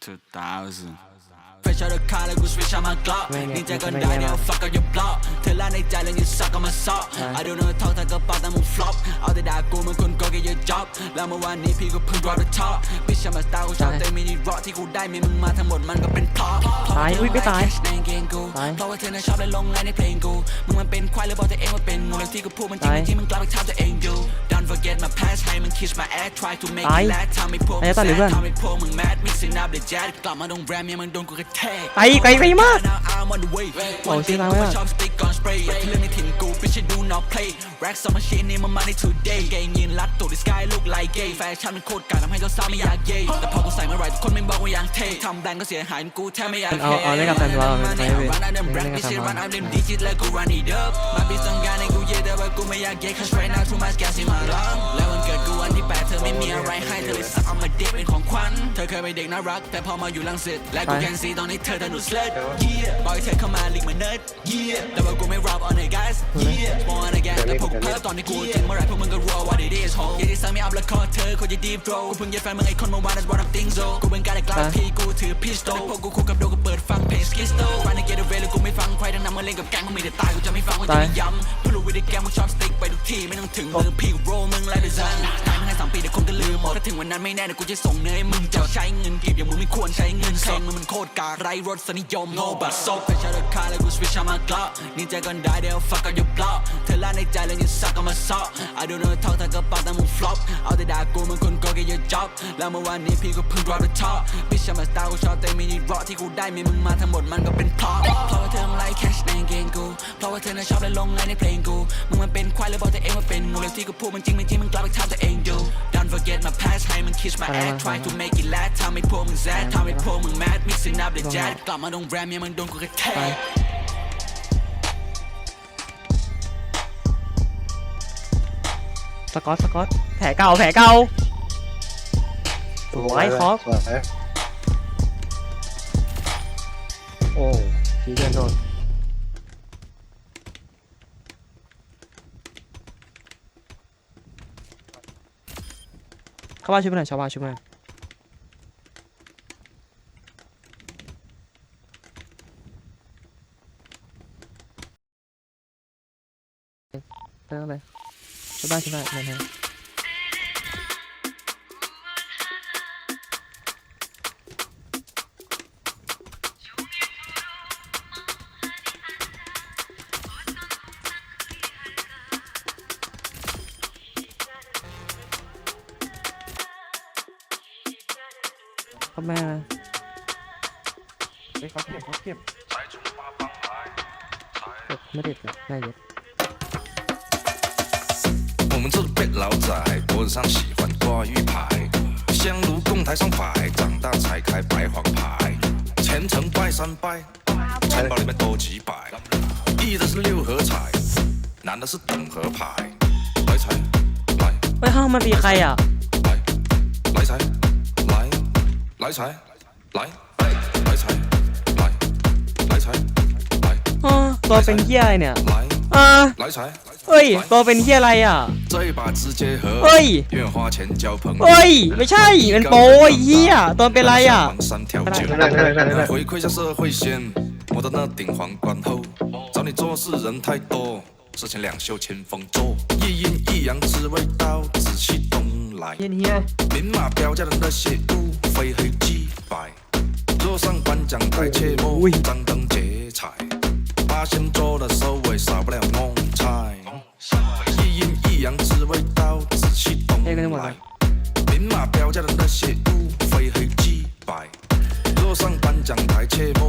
2000 Fresh out the car แล้วกู switch on my Glock นี่ใจก็ได้เดี๋ยว fuck up your block เธอละในใจแล้วยัง suck on my sock I don't know เท่าทางกระเป๋าแต่มึง flop เอาแต่ด่ากูเหมึงคน go get your job แล้วเมื่อวานนี้พี่ก็เพิ่ง drop the top ไม่ใช่มาสตาร์กูชอบแต่มินิร็อกที่กูได้มีมึงมาทั้งหมดมันก็เป็น plot ตายอุ้ยไม่ตายในกางเกงกูตายเพราะว่าเธอน่ะชอบและลงไลน์ในเพลงกู มึงมันเป็นควายหรือบอกตัวเองว่าเป็นงูแล้วที่กูพูดมันจริงตายไม่จริงมึงกลับไปทำตัวเองดู Don't forget my past ให้มัน kiss my ass try to make ตาย it last ทำให้พวกมึไอ้งตัดหรือเพื่อนทำให้พวกมึง mad mixing up the jet กลับมาตรงแรมยังมึงโดนกูกระแทกไปไกลไปมาก Now I'm on the way โอ้ชื่อร้านไว้อะชอบ stick on spray ที่เรื่องในถิ่นกู bitch you do not play rack some machine นี่มัน money today เกงยินรัดตูด the sky look like gay แฟชั่นมันโคตรกาทำให้เจ้าสาวไม่อยากเยยแต่พอกูใส่มาไรทุกคนไม่บอกว่ายังเท่ทำแบรนด์ก็เสียหายกูแทบไม่อยากเอาเอาเล่นกับแฟนเราเอาเล่นกับแฟนเรารันอันเดิ มแบรนด์ไม่ใช่รันอันเดิมดิจิตแล้วกู run it up มาปีสังการในกูเย่แต่ว่ากูไม่อยากเย่ cause right now too much gas in my lung แล้ววันเกิดกูวันที่แปดเธอไม่มีอะไรให้เธอเลยสักเอามาเด็กเป็นของขวัญเธอเคยเป็นเด็กน่ารัก แต่พอมาอยู่ลังสิตและกูแกนซีตอนนี้เธอถนุสเลิศ yeah บอกให้เธอเข้ามาลิงมาเนิร์ด yeah แต่ว่ากูไม่ rap on it guys yeah born again แต่พวกกูเพิ่ตอนนี้กูจริงเมื่อไรพวกมึงก็รัว what it is ho อย่าที่สั่งไม่อัพแล้วคอเธอคนจะ deep throw กูเพิ่งเย็ดแฟนมึงไอ้คนเมื่อวาน that's what I'm thinking so กูเป็นการได้กล้าพี่กูถือ pistol พวกกูคู่กับโดกูเปิดฟังเพลง skisto รันในเกตเวลกูไม่ฟังใครทั้งนั้นมาเล่นกับแก๊งมึงมีแต่ตายกูจะไม่ฟังกูจะไม่ย้ำเพื่อรู้วิธีแกมึงชอบสติ๊กไปทุกที่ไม่ต้องถึงมือพี่กู roll มึงไล่เลยซันตายมึงให้สามปีเดี๋ยวคนก็ลืมหมดถ้าถึงวันนั้นไม่แน่เดี๋ยวกูจะส่งเนื้อให้มึงจะใช้เงินเก็บอย่างมึงไม่ควรใช้เงินแซงมึงมันโคตรกากไรรถสนิยม no but so ไปใช้รถคาร์แล้วกู switch on my Glock นี่ใจก่อนได้เดี๋ยว fuck up your block เธอละในใจแล้วยัง suck on my sock I don't know เท่าทางกระเป๋าแต่มึง flop เอาแต่ด่ากูมึงคน go get your job แล้วเมื่อวานนี้พี่ก็เพิ่ง drop the top ไม่ใช่มาสตาร์กูชอบแต่มินิร็อกที่กูได้มีมึงมาทั้งหมดมันก็เป็น plot เพราะว่าเธอไล่ cash ในกางเกงกูเพราะว่าเธอน่ะชอบและลงไลน์ในเพลงกูมึงมันเป็นควายหรือบอกตัวเองว่าเป็นงูแล้วที่กูพูดมันจริงไม่จริงมึงกลับไปทำตัวเองดู Don't forget my past ให้มัน kiss my อะไร ass วะ try to make it last ทำให้พวกมึง sad ทำให้พวกมึง mad mixing up the jet กลับมาตรงแรมยังมึงโดนกูกระแทไปกสกอตสกอตแผลเก่าแผลเก่า สวยครับ สวยโอ้ทีเดียวโดนเข้าบ้านช่วยเพื่อนหน่อยชาวบ้านช่วยเพื่อนเพิ่มเลยช่วยบ้านช่วยบ้านเพื่อน พ่อแม่ เฮ้ยเขาเก็บเขาเก็บ ไม่ได้เลยน่าเย็ด 我们这辈老仔，脖子上喜欢挂玉牌，香炉供台上摆，长大才开白黄牌，前程拜三拜，钱包里面多几百，一的是六合彩，男的是等合牌，来财来 เฮ้ยห้องมันมีใครอ่ะ 来财来来财来来财来 อ๋อตัวเป็นเฮียอะไรเนี่ย 来 อ่า 来财。 เฮ้ย ตัวเป็นเฮียอะไรอ่ะ 这一把直接和喂愿花钱交朋友。 เฮ้ย ไม่ใช่ เป็นโปรไอ้เฮียตัวเป็นอะไรอ่ะ 黄山跳酒， ได้ได้ได้ได้ 回馈下社会先，我的那顶皇冠后，找你做事人太多，事情两袖清风做，一阴一阳之谓道，紫气东来 เฮี。ยเฮีย 明码标价的那些物， 非黑即白。桌上颁奖台，切莫喂张灯结彩。八仙桌的收尾少不了弄菜。一阴一阳之谓道，紫气东哎跟着我来来。明码标价的那些物，非黑即白。桌上颁奖台，切莫